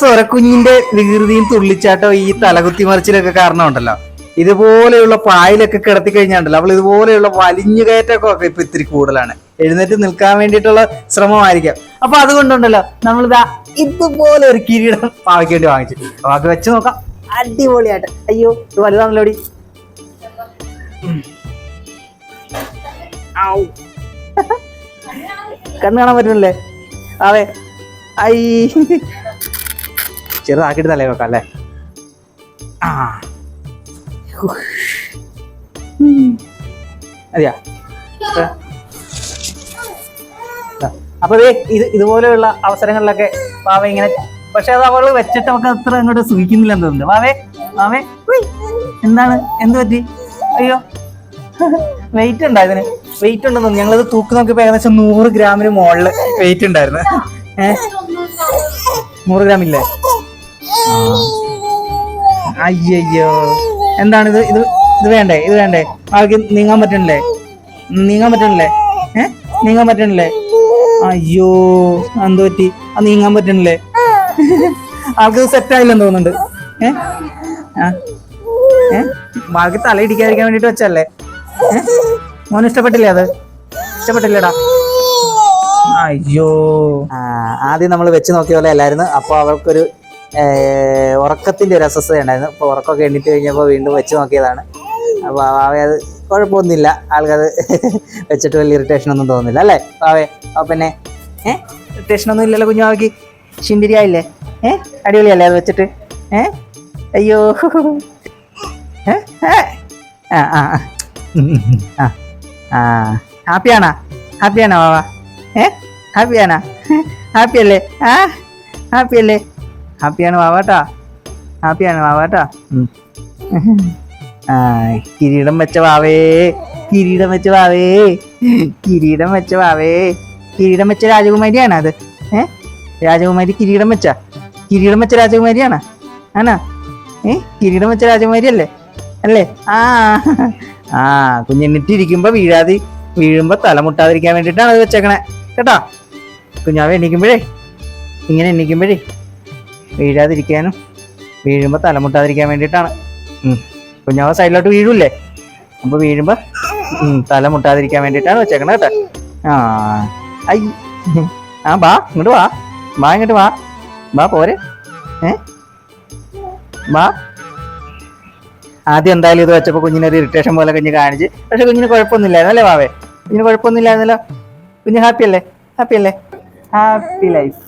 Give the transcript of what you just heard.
സ്വരക്കുഞ്ഞിന്റെ വികൃതിയും തുള്ളിച്ചാട്ടോ ഈ തലകുത്തി മറിച്ചിലൊക്കെ കാരണം ഉണ്ടല്ലോ ഇതുപോലെയുള്ള പായലൊക്കെ കിടത്തി കഴിഞ്ഞാണ്ടല്ലോ. അവൾ ഇതുപോലെയുള്ള വലിഞ്ഞു കയറ്റൊക്കെ ഒക്കെ ഇപ്പൊ ഇത്തിരി കൂടുതലാണ്. എഴുന്നേറ്റ് നിൽക്കാൻ വേണ്ടിയിട്ടുള്ള ശ്രമമായിരിക്കാം. അപ്പൊ അതുകൊണ്ടുണ്ടല്ലോ നമ്മളിതാ ഇതുപോലെ ഒരു കിരീടം പാവയ്ക്ക് വേണ്ടി വാങ്ങിച്ചു പാവയ്ക്ക് വെച്ച് നോക്കാം. അടിപൊളിയായിട്ട്. അയ്യോ ഇത് വലുതാണല്ലോടി. കണ്ണ് കാണാൻ പറ്റുന്നില്ലേ? അതെ. ഐ. ചെറുതാക്കിയിട്ട് തലേ വെക്കാം അല്ലേ? ആ. അതെയാ. അപ്പൊ ഇത് ഇതുപോലെയുള്ള അവസരങ്ങളിലൊക്കെ പാവ ഇങ്ങനെ പക്ഷെ അത് അവൾ വെച്ചിട്ട് നമുക്ക് അത്ര അങ്ങോട്ട് സൂഹിക്കുന്നില്ലെന്ന് തോന്നുന്നു വാവേ വാവേ. ഉയ്. എന്താണ്? എന്ത് പറ്റി? അയ്യോ. വെയിറ്റ് ഉണ്ടോ ഇതിന്? വെയിറ്റ് ഉണ്ടെന്ന് തോന്നുന്നു. ഞങ്ങളത് തൂക്കി നോക്കിയപ്പോ ഏകദേശം നൂറ് ഗ്രാമിന് മുകളിൽ വെയിറ്റ് ഉണ്ടായിരുന്നു. ഏഹ് നൂറ് ഗ്രാം ഇല്ലേ അയ്യോ എന്താണ് ഇത്? ഇത് ഇത് വേണ്ടേ? ഇത് വേണ്ടേ? ആൾക്ക് നീങ്ങാൻ പറ്റണില്ലേ? നീങ്ങാൻ പറ്റണില്ലേ? ഏ? നീങ്ങാൻ പറ്റണില്ലേ? അയ്യോ എന്ത് പറ്റി? ആ നീങ്ങാൻ പറ്റണില്ലേ? ആൾക്ക് സെറ്റ് ആയില്ലെന്ന് തോന്നുന്നുണ്ട്. ഏ? ഏ? ആൾക്ക് തല ഇടിക്കാതിരിക്കാൻ വേണ്ടിട്ട് വെച്ചല്ലേ മോന് ഇഷ്ടപ്പെട്ടില്ലേ അത്? ഇഷ്ടപ്പെട്ടില്ലേടാ? അയ്യോ. ആദ്യം നമ്മൾ വെച്ച് നോക്കിയ പോലെ അല്ലായിരുന്നു. അപ്പൊ അവൾക്കൊരു ഏർ, ഉറക്കത്തിന്റെ ഒരു അസ്വസ്ഥത ഉണ്ടായിരുന്നു. അപ്പോൾ ഉറക്കമൊക്കെ എണ്ണിട്ട് കഴിഞ്ഞപ്പോൾ വീണ്ടും വെച്ച് നോക്കിയതാണ്. അപ്പോൾ അവയെ അത് കുഴപ്പമൊന്നുമില്ല. ആൾക്കത് വെച്ചിട്ട് വലിയ ഇറിറ്റേഷൻ ഒന്നും തോന്നുന്നില്ല അല്ലേ? അവയെ അപ്പോൾ പിന്നെ ഏ? ഇറിറ്റേഷൻ ഒന്നും ഇല്ലല്ലോ കുഞ്ഞാവയ്ക്ക് ശിന്തിരിയായില്ലേ ഏ? അടിപൊളിയല്ലേ അത് വെച്ചിട്ട്? ഏ? അയ്യോ? ആ ആ ആ. ആ ഹാപ്പിയാണോ? ഹാപ്പിയാണോ ഏ? ഹാപ്പിയാണോ? ഹാപ്പിയല്ലേ? ആ? ഹാപ്പി അല്ലേ ഹാപ്പിയാണ് വാവാട്ടാ ഹാപ്പിയാണ് വാവാട്ടാ ആ കിരീടം വെച്ച വാവേ കിരീടം വെച്ച വാവേ കിരീടം വെച്ച വാവേ. കിരീടം വെച്ച രാജകുമാരിയാണ് അത്? ഏ? രാജകുമാരി കിരീടം വെച്ച? കിരീടം വെച്ച രാജകുമാരിയാണ്? ആണോ? ഏ? കിരീടം വെച്ച രാജകുമാരി അല്ലേ? അല്ലേ ആ. ആ കുഞ്ഞെണ്ണിട്ടിരിക്കുമ്പോ വീഴാതെ വീഴുമ്പോ തലമുട്ടാതിരിക്കാൻ വേണ്ടിയിട്ടാണ് അത് വെച്ചേക്കണേ. കേട്ടോ? കുഞ്ഞാവ് എണീക്കുമ്പോഴേ ഇങ്ങനെ എണീക്കുമ്പോഴേ വീഴാതിരിക്കാനും വീഴുമ്പോൾ തലമുട്ടാതിരിക്കാൻ വേണ്ടിയിട്ടാണ്. കുഞ്ഞാവ സൈഡിലോട്ട് വീഴൂല്ലേ? അപ്പൊ വീഴുമ്പോ തലമുട്ടാതിരിക്കാൻ തല മുട്ടാതിരിക്കാൻ വേണ്ടിയിട്ടാണ് വെച്ചേക്കണേ കേട്ടോ. ആ. ഐ. ആ ബാ ഇങ്ങോട്ട് വാ. ബാ ഇങ്ങോട്ട് വാ. ബാ പോരെ. ഏ? ബാ ആദ്യം എന്തായാലും ഇത് വെച്ചപ്പോൾ കുഞ്ഞിനൊരു ഇറിറ്റേഷൻ പോലെ കുഞ്ഞ് കാണിച്ച്. പക്ഷെ കുഞ്ഞിന് കുഴപ്പമൊന്നുമില്ലായിരുന്നു അല്ലേ വാവേ? കുഞ്ഞിന് കുഴപ്പമൊന്നുമില്ലായിരുന്നല്ലോ? കുഞ്ഞ് ഹാപ്പി അല്ലേ ഹാപ്പി അല്ലേ ഹാപ്പി ലൈഫ്.